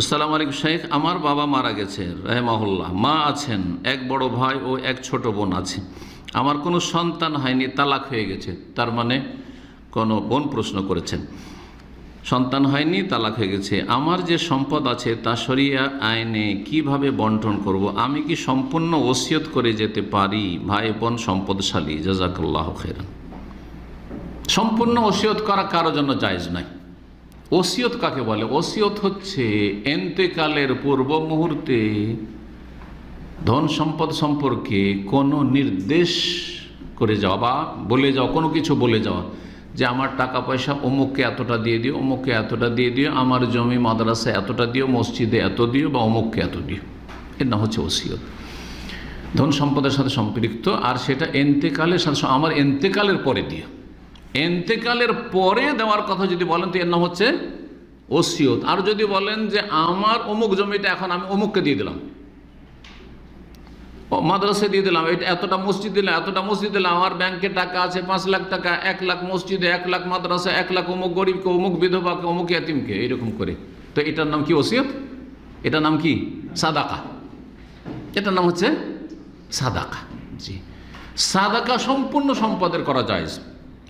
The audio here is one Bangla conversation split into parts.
আসসালামু আলাইকুম শেখ আমার বাবা মারা গেছে, রেহমাহুল্লাহ। মা আছেন, এক বড় ভাই ও এক ছোট বোন আছে। আমার কোনো সন্তান হয়নি, তালাক হয়ে গেছে, তার মানে কোনো বোন প্রশ্ন করেছেন। সন্তান হয়নি, তালাক হয়ে গেছে। আমার যে সম্পদ আছে, তা সরিয়া আইনে কীভাবে বন্টন করব? আমি কি সম্পূর্ণ ওসিয়ত করে যেতে পারি? ভাই বোন সম্পদশালী, জাজাকাল্লাহ খেরান সম্পূর্ণ ওসিয়ত করা কারোর জন্য জায়জ নাই। ওসিয়ত কাকে বলে? ওসিয়ত হচ্ছে এন্তেকালের পূর্ব মুহূর্তে ধন সম্পদ সম্পর্কে কোনো নির্দেশ করে যাওয়া বা বলে যাওয়া, কোনো কিছু বলে যাওয়া যে আমার টাকা পয়সা অমুককে এতটা দিয়ে দিও, অমুককে এতটা দিয়ে দিও, আমার জমি মাদ্রাসা এতটা দিও, মসজিদে এত দিও বা অমুককে এত দিও। এর নাম হচ্ছে ওসিয়ত। ধন সম্পদের সাথে সম্পৃক্ত আর সেটা এন্তেকালের সাথে আমার এন্তেকালের পরে দিও। এন্তেকালের পরে দেওয়ার কথা যদি বলেন তো এর নাম হচ্ছে ওসিয়ত। আর যদি বলেন যে আমার অমুক জমিটা এখন আমি অমুককে দিয়ে দিলাম। ও মাদ্রাসায় দিয়ে দিলাম, এটা এতটা মসজিদ দিলাম, এতটা মসজিদ দিলাম, আমার ব্যাংকে টাকা আছে, পাঁচ লাখ টাকা, এক লাখ মসজিদে, এক লাখ মাদ্রাসা, এক লাখ অমুক গরিবকে, অমুক বিধবাকে, অমুক এতিমকে এইরকম করে। তো এটার নাম কি ওসিয়ত? এটার নাম কি? সাদাকা। এটার নাম হচ্ছে সাদাকা। জি। সাদাকা সম্পূর্ণ সম্পদের করা যায়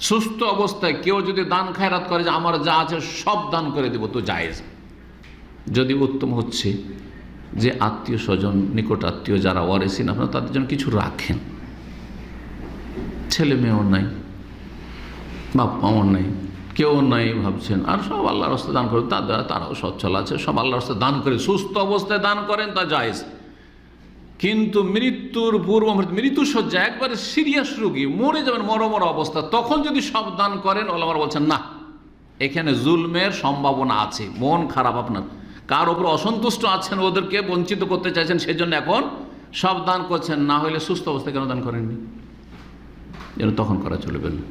সুস্থ অবস্থায় কেউ যদি দান খায়রাত করে যে আমার যা আছে সব দান করে দেবো, তো জায়েজ। যদি উত্তম হচ্ছে যে আত্মীয় স্বজন, নিকট আত্মীয় যারা ওয়ারেসিন আপনারা তাদের জন্য কিছু রাখেন। ছেলে মেয়েও নাই, বাপ মাও নাই, কেউ নাই ভাবছেন, আর সব আল্লাহর রাস্তায় দান করে, তার দ্বারা তারাও সচ্ছল আছে, সব আল্লাহর রাস্তায় দান করে, সুস্থ অবস্থায় দান করেন, তা জায়েজ। কিন্তু মৃত্যুর পূর্ব মৃত্যু সজ্জা একবারে সিরিয়াস রুগী মরে যাবেন মরমর অবস্থা, তখন যদি সব দান করেন, ওলামার বলছেন, না, এখানে জুলমের সম্ভাবনা আছে, মন খারাপ আপনার। কার ওপর অসন্তুষ্ট আছেন, ওদেরকে বঞ্চিত করতে চাইছেন, সেজন্য এখন সব দান করছেন, না হলে সুস্থ অবস্থায় কেন দান করেননি? যেন তখন করা চলবে না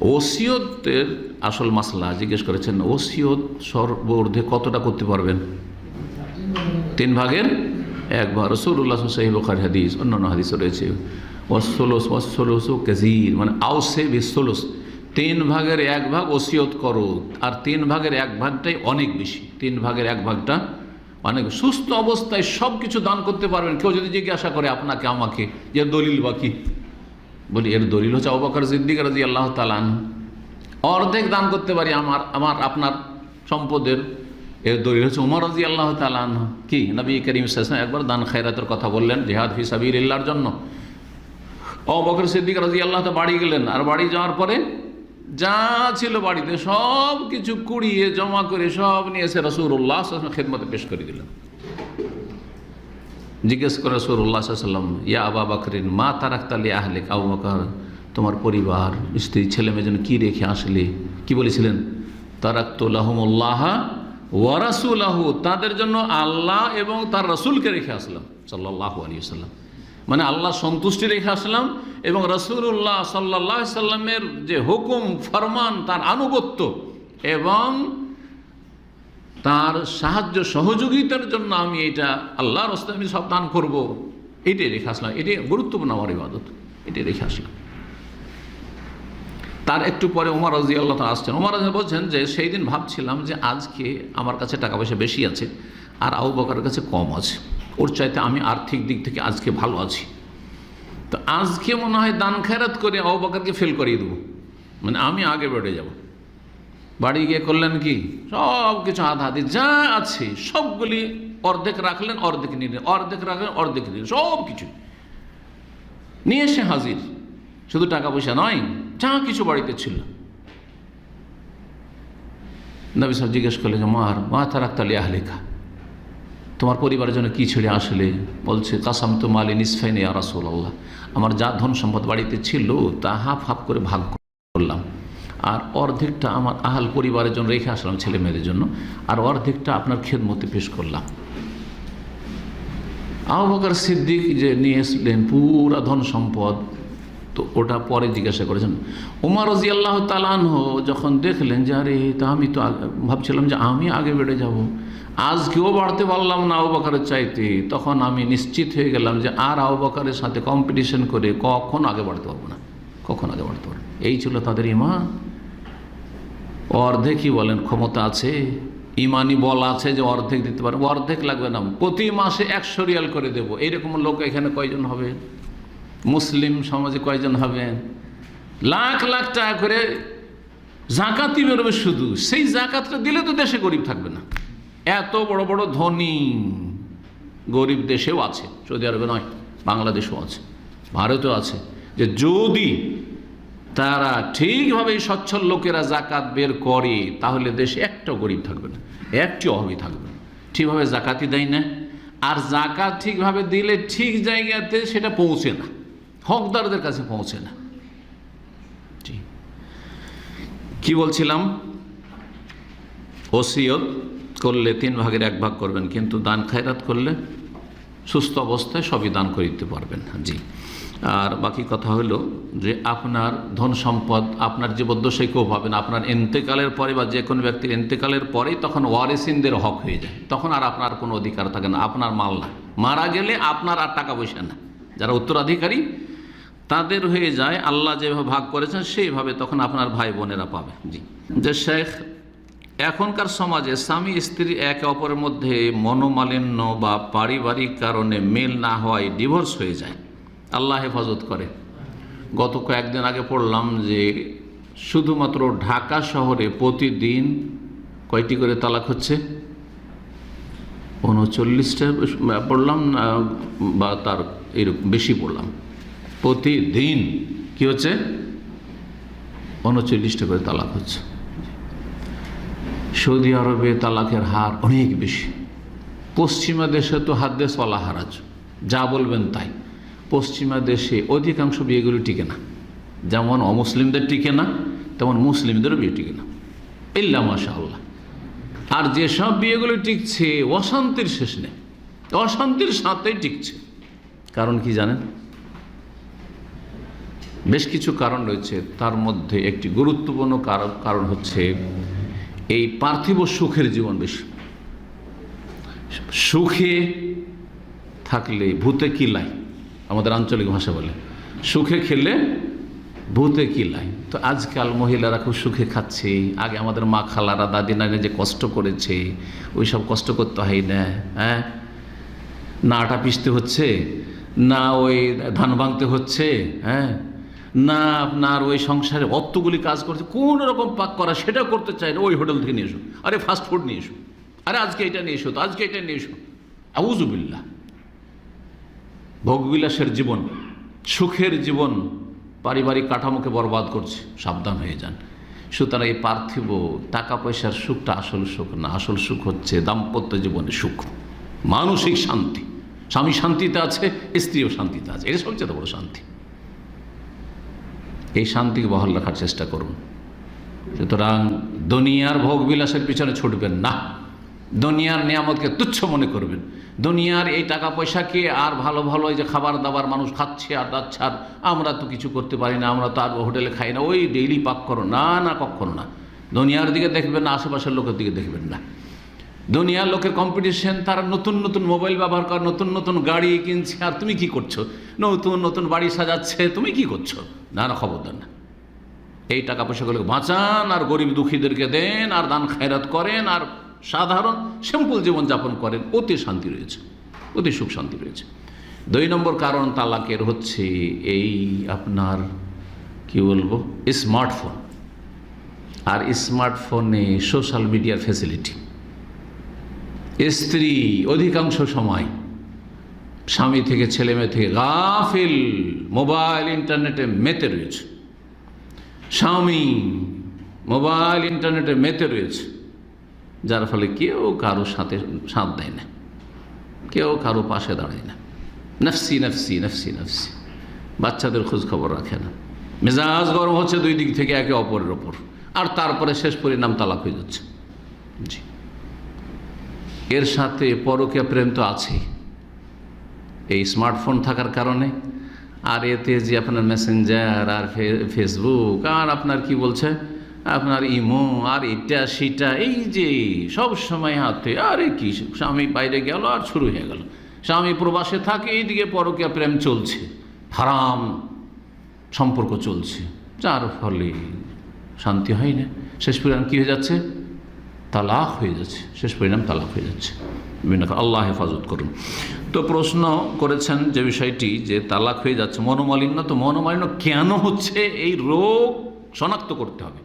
ওসিয়তের আসল মাসলা, জিজ্ঞেস করেছেন, ওসিয়ত সর্বর্ধে কতটা করতে পারবেন? তিন ভাগের এক ভাগ রসুল্লাহ সাহেব বখার হাদিস, অন্যান্য হাদিসও রয়েছে। ওসলোস ওসলোস ও কাজির মানে আউসে বিসলোস তিন ভাগের এক ভাগ ওসিয়ত করো, আর তিন ভাগের এক ভাগটাই অনেক বেশি। তিন ভাগের এক ভাগটা অনেক সুস্থ অবস্থায় সব কিছু দান করতে পারবেন। কেউ যদি জিজ্ঞাসা করে, আপনাকে, আমাকে যে দলিল বাকি বলি, এর দলিল হচ্ছে অবাকর সিদ্দিক রাজি আল্লাহ তালান অর্ধেক দান করতে পারি আমার আমার, আপনার সম্পদের এর দলিল হচ্ছে উমর রাজি আল্লাহ তালান কি? নবী করিম সাসম একবার দান খায়রাতের কথা বললেন, জেহাদ ফি সাবির ইল্লার জন্য অবকর সিদ্দিক রাজি আল্লাহ তো বাড়ি গেলেন, আর বাড়ি যাওয়ার পরে যা ছিল বাড়িতে সব কিছু কুড়িয়ে, জমা করে সব নিয়ে এসে রসুল্লাহ খেদমতে পেশ করে দিলেন। জিজ্ঞেস করে রসুল্লাহ সাল্লাম ইয়া আবা বাকরিন, মা তারাক্তালি আহলে আবু বকর, তোমার পরিবার, স্ত্রী ছেলে মেয়ে যেন কী রেখে আসলে? কি বলেছিলেন? তারাক্তুল্লাহমুল্লাহ ওয়ারাসুল্লাহু তাদের জন্য আল্লাহ এবং তার রসুলকে রেখে আসলাম সাল্লাহ আলী সাল্লাম মানে আল্লাহ সন্তুষ্টি রেখে আসলাম এবং রসুল্লাহ সাল্লাহ সাল্লামের যে হুকুম, ফরমান, তার আনুগত্য এবং তার সাহায্য সহযোগিতার জন্য আমি এটা আল্লাহর আমি সব দান করব, এটাই রেখে আসলাম, এটাই গুরুত্বপূর্ণ আমার ইবাদত, এটাই রেখে আসলাম। তার একটু পরে ওমর রাজি আল্লাহ আসছেন। ওমর রাজি বলছেন যে সেই দিন ভাবছিলাম যে আজকে আমার কাছে টাকা পয়সা বেশি আছে আর আবু বকারের কাছে কম আছে। ওর চাইতে আমি আর্থিক দিক থেকে আজকে ভালো আছি। তো আজকে মনে হয় দান খেরাত করে আবু বকারকে ফেল করিয়ে দেবো। মানে আমি আগে বেড়ে যাব। বাড়ি গিয়ে করলেন কি? সব কিছু আধা আধি যা আছে সবগুলি অর্ধেক রাখলেন, অর্ধেক নিলেন, অর্ধেক রাখলেন, অর্ধেক নিলেন সব কিছু নিয়ে এসে হাজির। শুধু টাকা পয়সা নয় যা কিছু বাড়িতে ছিল। নবী সাহেব জিজ্ঞেস করলেন যে মার মা তারাক্তালি আহলেখা তোমার পরিবারের জন্য কী ছেড়ে আসলে? বলছে, কাসাম তো মালি নিসফাইনে আরাসোল্লাহ আমার যা ধন সম্পদ বাড়িতে ছিল তা হাফ হাফ করে ভাগ করলাম। আর অর্ধেকটা আমার আহাল পরিবারের জন্য রেখে আসলাম ছেলে মেয়েদের জন্য, আর অর্ধেকটা আপনার খেদমতে পেশ করলাম। আবহাকার সিদ্দিক যে নিয়ে এসলেন, পুরা ধন সম্পদ তো ওটা পরে জিজ্ঞাসা করেছেন। উমার রাজি আল্লাহ তালানহ যখন দেখলেন যে, আরে, তা আমি তো ভাবছিলাম যে, আমি আগে বেড়ে যাব। আজকেও বাড়তে পারলাম না আবুবাকারের চাইতে। তখন আমি নিশ্চিত হয়ে গেলাম যে, আর আবুবাকারের সাথে কম্পিটিশন করে কখন আগে বাড়তে পারব না? কখন আগে বাড়তে পারব? এই ছিল তাদের ইমান। অর্ধেকই বলেন, ক্ষমতা আছে ইমানি বল আছে যে, অর্ধেক দিতে পারব। অর্ধেক লাগবে না। প্রতি মাসে একশো রিয়াল করে দেবো। এইরকম লোক এখানে কয়জন হবে? মুসলিম সমাজে কয়জন হবেন? লাখ লাখ টাকা করে জাকাতি বেরোবে শুধু। সেই জাকাতটা দিলে তো দেশে গরিব থাকবে না। এত বড় বড় ধনী গরিব দেশেও আছে। সৌদি আরবে নয়, বাংলাদেশেও আছে, ভারতেও আছে। যে যদি তারা ঠিকভাবে সচ্ছল লোকেরা জাকাত বের করে, তাহলে দেশে একটা গরিব থাকবে না, একটি অভাবী থাকবে না। ঠিকভাবে জাকাতই দেয় না। আর জাকাত ঠিকভাবে দিলে ঠিক জায়গাতে সেটা পৌঁছে না। হকদারদের কাছে পৌঁছে না। কি বলছিলাম? ওসিয়ত করলে তিন ভাগের এক ভাগ করবেন, কিন্তু দান খায়রাত করলে সুস্থ অবস্থায় সবই দান করে দিতে পারবেন। জি। আর বাকি কথা হলো যে আপনার ধন সম্পদ, আপনার জীবদ্দশায় কেউ পাবেন আপনার এন্তেকালের পরে বা যে কোনো ব্যক্তির এন্তেকালের পরেই তখন ওয়ারেসিনদের হক হয়ে যায়। তখন আর আপনার কোনো অধিকার থাকে না, আপনার মাল না। মারা গেলে আপনার আর টাকা পয়সা না। যারা উত্তরাধিকারী তাদের হয়ে যায়, আল্লাহ যেভাবে ভাগ করেছেন, সেইভাবে তখন আপনার ভাই বোনেরা পাবে। জি। যে শেখ, এখনকার সমাজে স্বামী, স্ত্রী একে অপরের মধ্যে মনোমালিন্য বা পারিবারিক কারণে মেল না হওয়ায় ডিভোর্স হয়ে যায়। আল্লাহ হেফাজত করে। গত কয়েকদিন আগে পড়লাম যে শুধুমাত্র ঢাকা শহরে প্রতিদিন কয়টি করে তালাক হচ্ছে? উনচল্লিশটা, পড়লাম বা তার এরকম, বেশি পড়লাম। প্রতিদিন কি হচ্ছে? উনচল্লিশটা করে তালাক হচ্ছে। সৌদি আরবে তালাকের হার অনেক বেশি। পশ্চিমা দেশে তো হাত হাদ্দেশ ওয়ালা হারাজ যা বলবেন তাই। পশ্চিমা দেশে অধিকাংশ বিয়েগুলি টিকে না। যেমন অমুসলিমদের টিকে না, তেমন মুসলিমদেরও বিয়ে টিকে না। ইল্লা মাশা আল্লাহ আর যেসব বিয়েগুলো টিকছে, অশান্তির শেষ নেই। অশান্তির সাথেই টিকছে। কারণ কি জানেন? বেশ কিছু কারণ রয়েছে। তার মধ্যে একটি গুরুত্বপূর্ণ কারণ কারণ হচ্ছে এই পার্থিব সুখের জীবন বেশি। সুখে থাকলে ভূতে কিলাই আমাদের আঞ্চলিক ভাষা বলে, সুখে খেলে ভূতে কিলাই তো আজকাল মহিলারা খুব সুখে খাচ্ছে। আগে আমাদের মা খালারা, দাদি নানি যে কষ্ট করেছে, ওই সব কষ্ট করতে হয় না হ্যাঁ? না আটা পিসতে হচ্ছে, না ওই ধান ভাঙতে হচ্ছে হ্যাঁ? না আপনার ওই সংসারে অতগুলি কাজ করছে, কোন রকম পাক করা সেটা করতে চাই না, ওই হোটেল থেকে নিয়ে এসো। আরে ফাস্ট ফুড নিয়ে এসো। আরে আজকে এটা নিয়ে এসো তো আজকে এটা নিয়ে এসো। আউজুবিল্লা ভোগবিলাসের জীবন, সুখের জীবন পারিবারিক কাঠামোকে বরবাদ করছে, সাবধান হয়ে যান। সুতরাং এই পার্থিব টাকা পয়সার সুখটা আসল সুখ না, আসল সুখ হচ্ছে দাম্পত্য জীবনের সুখ, মানসিক শান্তি। স্বামী শান্তিতে আছে, স্ত্রীও শান্তিতে আছে এটা সবচেয়ে বড় শান্তি। এই শান্তিকে বহাল রাখার চেষ্টা করুন। সুতরাং দুনিয়ার ভোগ বিলাসের পিছনে ছুটবেন না। দুনিয়ার নিয়ামতকে তুচ্ছ মনে করবেন। দুনিয়ার এই টাকা পয়সাকে আর ভালো ভালো যে খাবার দাবার মানুষ খাচ্ছে আর যাচ্ছে আর আমরা তো কিছু করতে পারি না, আমরা তো আর হোটেলে খাই না, ওই ডেইলি পাক করো। না না কখনো না। দুনিয়ার দিকে দেখবেন না, আশেপাশের লোকের দিকে দেখবেন না। দুনিয়ার লোকের কম্পিটিশন তারা নতুন নতুন মোবাইল ব্যবহার করে, নতুন নতুন গাড়ি কিনছে, আর তুমি কি করছ? নতুন নতুন বাড়ি সাজাচ্ছে, তুমি কি করছ? না না, খবরদার না। এই টাকা পয়সাগুলোকে বাঁচান, আর গরিব দুঃখীদেরকে দেন, আর দান খায়রাত করেন, আর সাধারণ সিম্পল জীবনযাপন করেন। অতি শান্তি রয়েছে, অতি সুখ শান্তি রয়েছে। দুই নম্বর কারণ তালাকের হচ্ছে এই আপনার, কি বলব? স্মার্টফোন আর স্মার্টফোনে সোশ্যাল মিডিয়ার ফেসিলিটি স্ত্রী অধিকাংশ সময় স্বামী থেকে ছেলে মেয়ে থেকে গাফিল, মোবাইল, ইন্টারনেটে মেতে রয়েছে। স্বামী মোবাইল, ইন্টারনেটে মেতে রয়েছে। যার ফলে কেউ কারও সাথে সাথ দেয় না। কেউ কারও পাশে দাঁড়ায় না। নফসি নফসি নফসি নফসি। বাচ্চাদের খোঁজ খবর রাখে না। মেজাজ গরম হচ্ছে দুই দিক থেকে একে অপরের ওপর। আর তারপরে শেষ পরিণাম তালাক হয়ে যাচ্ছে। জি। এর সাথে পরকীয়া প্রেম তো আছেই এই স্মার্টফোন থাকার কারণে, আর এতে যে আপনার মেসেঞ্জার আর ফেসবুক আর আপনার কি বলছে? আপনার ইমো আর এটা, সেটা, এই যে সব সময় হাতে, আরে কি, স্বামী বাইরে গেল আর শুরু হয়ে গেল। স্বামী প্রবাসে থাকে, এইদিকে পরকীয়া প্রেম চলছে। হারাম সম্পর্ক চলছে। যার ফলে শান্তি হয় না। শেষ পরিমাণ কী হয়ে যাচ্ছে? তালাক হয়ে যাচ্ছে। শেষ পরিণাম তালাক হয়ে যাচ্ছে। আল্লাহ হেফাজত করুন। তো প্রশ্ন করেছেন যে বিষয়টি যে তালাক হয়ে যাচ্ছে মনোমালিন্য, তো মনোমালিন্য কেন হচ্ছে? এই রোগ শনাক্ত করতে হবে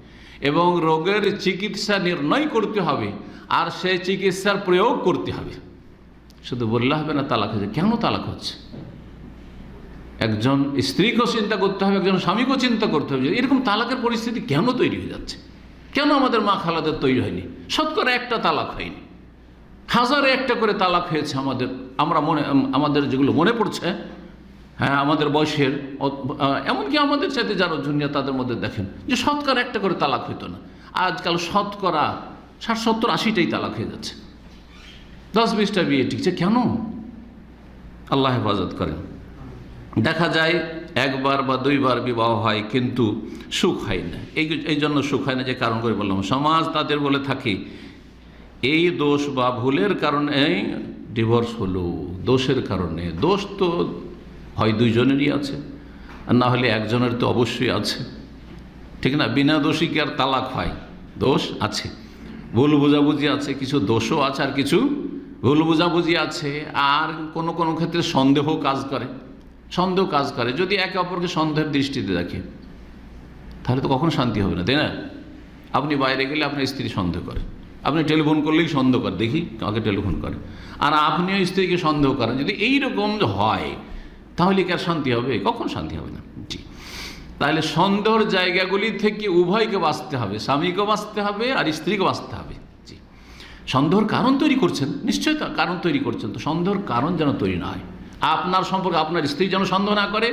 এবং রোগের চিকিৎসা নির্ণয় করতে হবে আর সেই চিকিৎসার প্রয়োগ করতে হবে। শুধু বললে হবে না, তালাক হয়েছে। কেন তালাক হচ্ছে? একজন স্ত্রীকেও চিন্তা করতে হবে, একজন স্বামীকেও চিন্তা করতে হবে এরকম তালাকের পরিস্থিতি কেন তৈরি হয়ে যাচ্ছে? কেন আমাদের মা খালাদের তৈরি হয়নি? শতকরা একটা তালাক হয়নি। হাজারে একটা করে তালাক হয়েছে আমাদের। আমরা মনে, আমাদের যেগুলো মনে পড়ছে হ্যাঁ আমাদের বয়সের, এমনকি আমাদের চাইতে যারা জুনিয়া তাদের মধ্যে দেখেন, যে শতকরা একটা করে তালাক হইতো না। আজকাল শতকরা ষাট, সত্তর, আশিটাই তালাক হয়ে যাচ্ছে। দশ, বিশটা বিয়ে টিকছে কেন? আল্লাহ হেফাজত করেন। দেখা যায় একবার বা দুইবার বিবাহ হয়, কিন্তু সুখ হয় না। এই এই জন্য সুখ হয় না, যে কারণ করে বললাম। সমাজ তাদের বলে থাকে, এই দোষ বা ভুলের কারণে ডিভোর্স হলো, দোষের কারণে। দোষ তো হয় দুইজনেরই আছে, আর না হলে একজনের তো অবশ্যই আছে। ঠিক না? বিনা দোষী কি আর তালাক হয়? দোষ আছে। ভুল বোঝাবুঝি আছে, কিছু দোষও আছে, আর কিছু ভুল বোঝাবুঝি আছে, আর কোনো কোনো ক্ষেত্রে সন্দেহ কাজ করে। সন্দেহ কাজ করে, যদি একে অপরকে সন্দেহের দৃষ্টিতে দেখে, তাহলে তো কখনো শান্তি হবে না, তাই না? আপনি বাইরে গেলে আপনার স্ত্রী সন্দেহ করে, আপনি টেলিফোন করলেই সন্দেহ করে, দেখি কাকে টেলিফোন করে। আর আপনিও স্ত্রীকে সন্দেহ করেন, যদি এইরকম হয়, তাহলে কি আর শান্তি হবে? কখন শান্তি হবে না? জি। তাহলে সন্দেহর জায়গাগুলি থেকে উভয়কে বাঁচতে হবে স্বামীকে বাঁচতে হবে আর স্ত্রীকে বাঁচতে হবে, জি। সন্দেহর কারণ তৈরি করছেন, নিশ্চয়ই কারণ তৈরি করছেন, তো সন্দেহর কারণ যেন তৈরি না হয়। আপনার সম্পর্কে আপনার স্ত্রী যেন সন্দেহ না করে,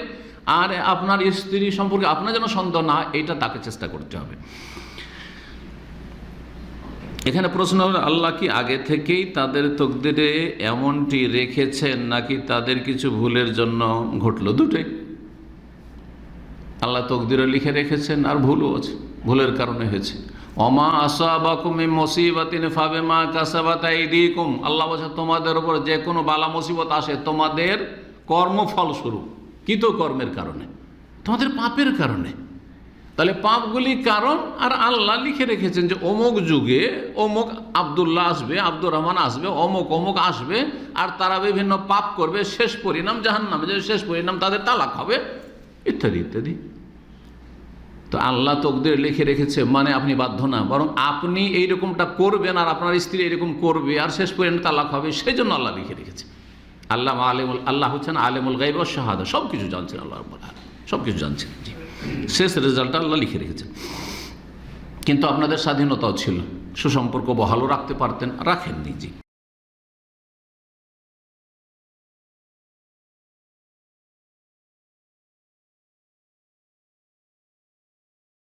আর আপনার স্ত্রী সম্পর্কে আপনার যেন সন্দেহ না এটা তাকে চেষ্টা করতে হবে। এখানে প্রশ্ন হলো, আল্লাহ কি আগে থেকেই তাদের তকদিরে এমনটি রেখেছেন নাকি তাদের কিছু ভুলের জন্য ঘটলো দুটোই? আল্লাহ তকদিরে লিখে রেখেছেন আর ভুলও আছে, ভুলের কারণে হয়েছে। অমা আসাবাকুমে মুসিবাতিন ফাবে মা কাসাবাত আইদিকুম। আল্লাহ বলছে, তোমাদের উপর যে কোনো বালা মুসিবত আসে, তোমাদের কর্মফল স্বরূপ কৃত কর্মের কারণে, তোমাদের পাপের কারণে। তাহলে পাপগুলি কারণ, আর আল্লাহ লিখে রেখেছেন যে, অমুক যুগে অমুক আবদুল্লাহ আসবে, আব্দুর রহমান আসবে, অমুক অমুক আসবে, আর তারা বিভিন্ন পাপ করবে, শেষ পরিণাম জাহান্নামে যে শেষ পরিণাম তাদের তালাক হবে, ইত্যাদি ইত্যাদি। তো আল্লাহ তকদের লিখে রেখেছে মানে আপনি বাধ্য না, বরং আপনি এইরকমটা করবেন আর আপনার স্ত্রী এরকম করবে আর শেষ পরিণাম তালাক হবে সেই জন্য আল্লাহ লিখে রেখেছে। আল্লাহ আলেমুল, আল্লাহ হচ্ছেন আলেমুল গাইব শাহাদা সব কিছু জানছেন আল্লাহ সব কিছু জানছেন, জি। শেষ রেজাল্টটা আল্লাহ লিখে রেখেছেন কিন্তু আপনাদের স্বাধীনতাও ছিল, সুসম্পর্ক বহালও রাখতে পারতেন, রাখেননি, জি।